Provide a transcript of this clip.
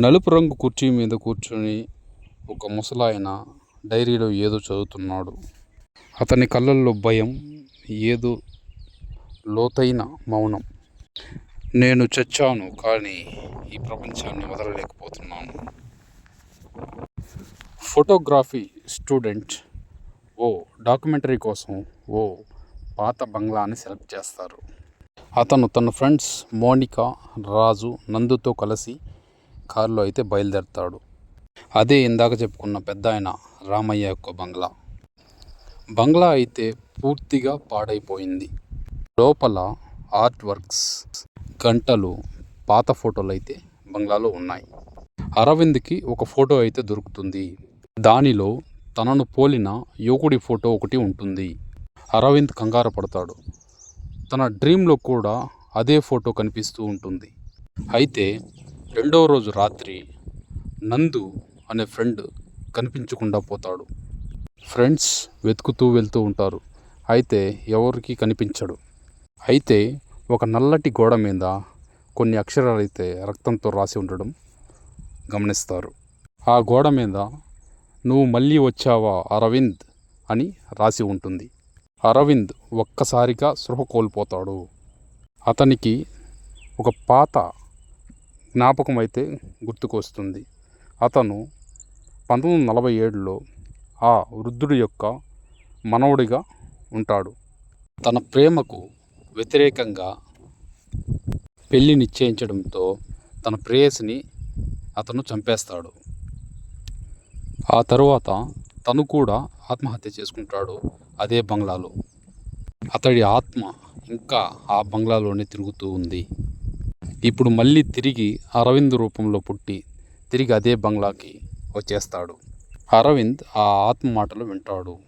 నలుపు రంగు కుర్చీ మీద కూర్చుని ఒక ముసలాయన డైరీలో ఏదో చదువుతున్నాడు. అతని కళ్ళల్లో భయం ఏదో లోతైన మౌనం. నేను చచ్చాను కానీ ఈ ప్రపంచాన్ని వదలలేకపోతున్నాను. ఫోటోగ్రఫీ స్టూడెంట్ ఓ డాక్యుమెంటరీ కోసం ఓ పాత బంగ్లాని సెలెక్ట్ చేస్తారు. అతను తన ఫ్రెండ్స్ మోనికా రాజు నందుతో కలిసి కారులో అయితే బయలుదేరతాడు. అదే ఇందాక చెప్పుకున్న పెద్ద ఆయన రామయ్య యొక్క బంగ్లా. బంగ్లా అయితే పూర్తిగా పాడైపోయింది. లోపల ఆర్ట్ వర్క్స్ గంటలు పాత ఫోటోలు అయితే బంగ్లాలో ఉన్నాయి. అరవింద్కి ఒక ఫోటో అయితే దొరుకుతుంది. దానిలో తనను పోలిన యువకుడి ఫోటో ఒకటి ఉంటుంది. అరవింద్ కంగారు పడతాడు. తన డ్రీంలో కూడా అదే ఫోటో కనిపిస్తూ ఉంటుంది. అయితే రెండవ రోజు రాత్రి నందు అనే ఫ్రెండ్ కనిపించకుండా పోతాడు. ఫ్రెండ్స్ వెతుకుతూ వెళ్తూ ఉంటారు. అయితే ఎవరికి కనిపించడు. అయితే ఒక నల్లటి గోడ మీద కొన్ని అక్షరాలు అయితే రక్తంతో రాసి ఉండడం గమనిస్తారు. ఆ గోడ మీద నువ్వు మళ్ళీ వచ్చావా అరవింద్ అని రాసి ఉంటుంది. అరవింద్ ఒక్కసారిగా సృహ కోల్పోతాడు. అతనికి ఒక పాత జ్ఞాపకం అయితే గుర్తుకొస్తుంది. అతను పంతొమ్మిది వందల నలభై ఏడులో ఆ వృద్ధుడి యొక్క మనవడిగా ఉంటాడు. తన ప్రేమకు వ్యతిరేకంగా పెళ్ళి నిశ్చయించడంతో తన ప్రేయసిని అతను చంపేస్తాడు. ఆ తరువాత తను కూడా ఆత్మహత్య చేసుకుంటాడు అదే బంగ్లాలో. అతడి ఆత్మ ఇంకా ఆ బంగ్లాలోనే తిరుగుతూ ఉంది. ఇప్పుడు మళ్ళీ తిరిగి అరవింద్ రూపంలో పుట్టి తిరిగి అదే బంగ్లాకి వచ్చేస్తాడు. అరవింద్ ఆ ఆత్మ మాటలు వింటాడు.